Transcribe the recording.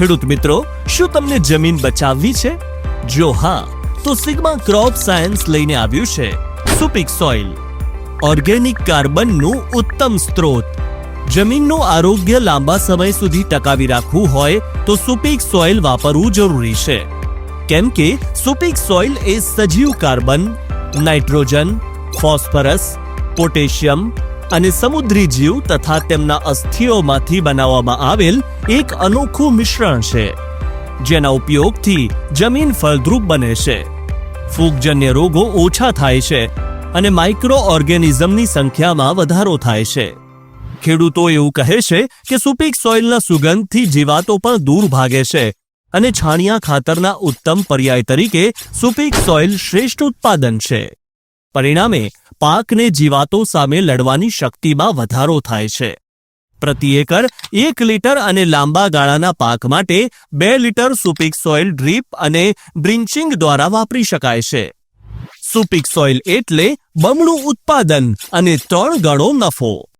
ખેડૂત મિત્રો, શું તમને જમીન બચાવવી છે? જો હા, તો સિગ્મા ક્રોપ સાયન્સ લઈને આવ્યું છે સુપિક સોઇલ. ઓર્ગેનિક કાર્બનનું ઉત્તમ સ્ત્રોત. જમીનનું આરોગ્ય લાંબા સમય સુધી ટકાવી રાખવું હોય, તો સુપિક સોઇલ વાપરવું જરૂરી છે. કેમ કે, સુપિક સોઇલ એ સજીવ કાર્બન, નાઇટ્રોજન, ફોસ્ફરસ, પોટેશિયમ અને સમુદ્રી જીવ તથા તેમના અસ્થિઓમાંથી બનાવવામાં આવેલ એક અનોખું મિશ્રણ છે, જેના ઉપયોગથી જમીન ફળદ્રુપ બને છે. ફૂગજન્ય રોગો ઓછા થાય છે અને માઇક્રો ઓર્ગેનિઝમની સંખ્યામાં વધારો થાય છે. ખેડૂતો એવું કહે છે કે સુપીક સોઇલના સુગંધથી જીવાતો પણ દૂર ભાગે છે અને છાણિયા ખાતરના ઉત્તમ પર્યાય તરીકે સુપીક સોઇલ શ્રેષ્ઠ ઉત્પાદન છે. પરિણામે પાકને જીવાતો સામે લડવાની શક્તિમાં વધારો થાય છે. પ્રતિ એકર એક લીટર અને લાંબા ગાળાના પાક માટે બે લીટર સુપીક સોઇલ ડ્રીપ અને બ્રિન્ચિંગ દ્વારા વાપરી શકાય છે. સુપીક સોઇલ એટલે બમણું ઉત્પાદન અને ત્રણ ગણો નફો.